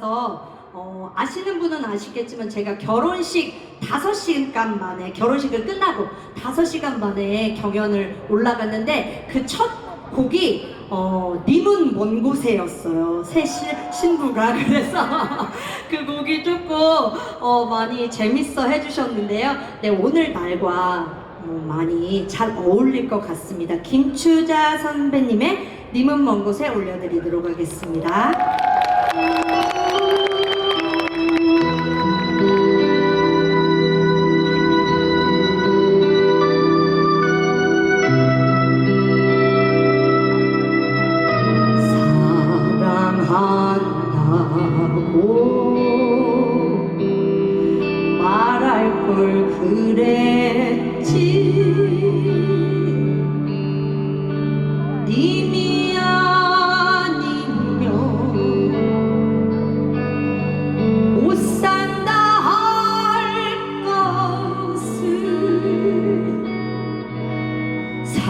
가서 어, 아시는 분은 아시겠지만 제가 결혼식 5시간 만에 결혼식을 끝나고 5시간 만에 경연을 올라갔는데 그 첫 곡이 어, 님은 먼 곳에였어요. 새 시- 신부가 그래서 그 곡이 조금 어, 많이 재밌어 해주셨는데요. 네 오늘 날과 어, 많이 잘 어울릴 것 같습니다. 김추자 선배님의 님은 먼 곳에 올려드리도록 하겠습니다.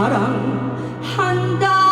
사랑한다고